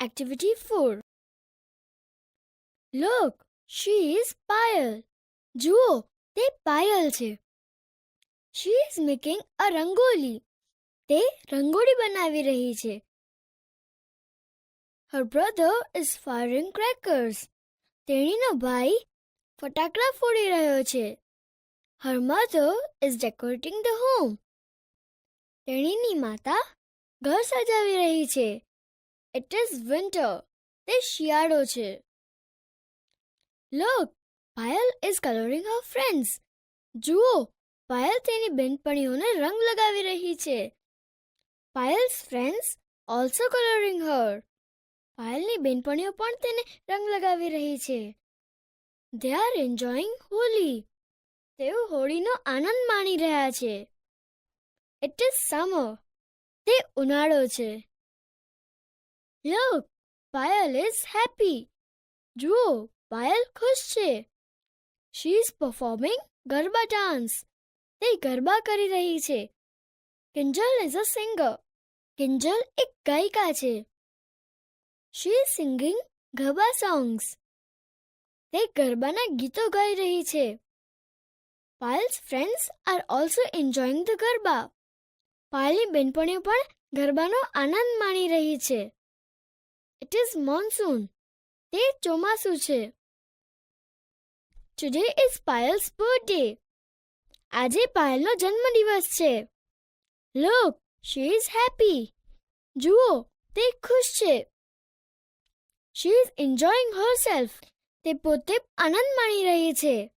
Activity 4 Look, she is Payal. જુઓ તે પાયલ છે She is making a rangoli. તે રંગોળી બનાવી રહી છે Her brother is firing crackers. તેણીનો ભાઈ ફટાકડા ફોડી રહ્યો છે Her mother is decorating the home. તેણીની માતા ઘર સજાવી રહી છે It is winter. તે શિયાળો છે look Payal is colouring her friends જુઓ પાયલ તેની બેનપણીઓને રંગ લગાવી રહી છે Payal's friends also colouring her પાયલની બેનપણીઓ પણ તેને રંગ લગાવી રહી છે દે આર એન્જોયિંગ હોલી તેઓ હોળીનો આનંદ માણી રહ્યા છે ઇટ ઇઝ સમર તે ઉનાળો છે લુક પાયલ ઇઝ હેપી જુઓ, પાયલ ખુશ છે. She is performing garba dance તે ગરબા કરી રહી છે. Kinjal is a singer Kinjal એક ગાયિકા છે. She is singing garba songs તે ગરબાના ગીતો ગાઈ રહી છે. Payal's friends are also enjoying the garba. પાયલની બેનપણીઓ પણ ગરબાનો આનંદ માણી રહી છે. ઇટ ઇઝ મોનસૂન તે ચોમાસું છે. ટુડે ઇઝ પાયલ્સ બર્થડે આજે પાયલનો જન્મદિવસ છે. લુક શી ઇઝ હેપી જુઓ, તે ખુશ છે. શી ઇઝ એન્જોયિંગ હરસેલ્ફ તે પોતે આનંદ માણી રહી છે.